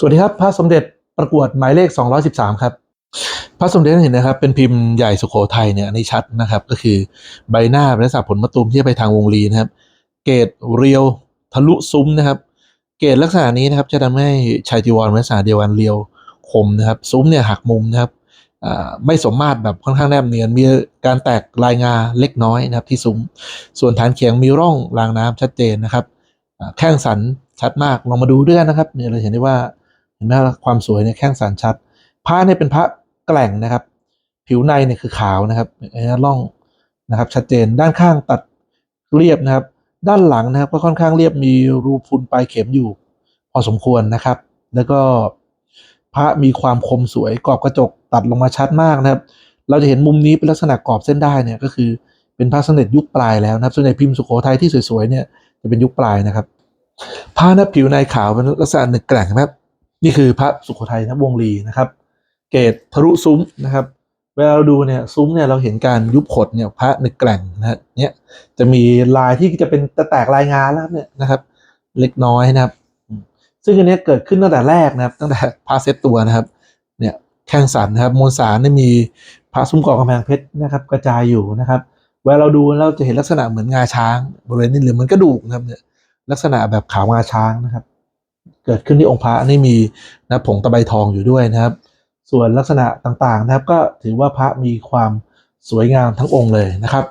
สวัสดีครับ พระสมเด็จประกวดหมายเลข 213 ครับ พระสมเด็จเห็นนะครับ เป็นพิมพ์ใหญ่สุโขทัยเนี่ยอันนี้ชัดนะครับ ก็คือใบหน้าเป็นลักษณะผลมะตูมที่ไปทางวงรีนะครับ เกรดเรียวทะลุซุ้มนะครับ เกรดลักษณะนี้นะครับ จะทำให้ชายจีวรเป็นลักษณะเดียวกันเรียวคมนะครับ ซุ้มเนี่ยหักมุมนะครับไม่สมมาตรแบบค่อนข้างแนบเนียน มีการแตกลายงาเล็กน้อยนะครับที่ซุ้ม ส่วนฐานเขียงมีร่องรางน้ำชัดเจนนะครับ แข้งสันชัดมาก ลองมาดูด้วยกันนะครับเนี่ยเราเห็นได้ว่า เห็นไหมความสวยเนี่ยแข้งสันชัด พระเนี่ยเป็นพระแกล่งนะครับ ผิวในเนี่ยคือขาวนะครับเห็นร่องนะครับชัดเจนด้านข้างตัดเรียบนะครับ ด้านหลังนะครับก็ค่อนข้างเรียบมีรูพุนปลายเข็มอยู่ พอสมควรนะครับ แล้วก็พระมีความคมสวยกรอบกระจกตัดลงมาชัดมากนะครับ เราจะเห็นมุมนี้เป็นลักษณะกรอบเส้นได้เนี่ยก็คือเป็นพระสมเด็จยุคปลายแล้วนะครับ ส่วนใหญ่พิมพ์สุโขทัยที่สวยๆเนี่ยจะเป็นยุคปลายนะครับผ้าหน้าผิวในขาวเป็นลักษณะหนึ่งแกร่งนะครับ นี่คือพระสุโขทัยนะวงลีนะครับ เกรดทะลุซุ้มนะครับ เวลาเราดูเนี่ยซุ้มเนี่ยเราเห็นการยุบขดเนี่ยพระหนึ่งแกร่งนะฮะเนี่ยจะมีลายที่จะเป็นตะแตกลายงานแล้วเนี่ยนะครับ เล็กน้อยนะครับ ซึ่งอันนี้เกิดขึ้นตั้งแต่แรกนะครับ ตั้งแต่พาเซตตัวนะครับเนี่ยแข้งสันนะครับมวลสารเนี่ยมีพระซุ้มเกาะกำแพงเพชรนะครับ กระจายอยู่นะครับเวลาเราดูเราจะเห็นลักษณะเหมือนงาช้างบริเวณนี้หรือเหมือนกระดูกนะครับเนี่ยลักษณะแบบขาวงาช้างนะครับ เกิดขึ้นที่องค์พระนี่มีนะผงตะไบทองอยู่ด้วยนะครับ ส่วนลักษณะต่างๆนะครับ ก็ถือว่าพระมีความสวยงามทั้งองค์เลยนะครับ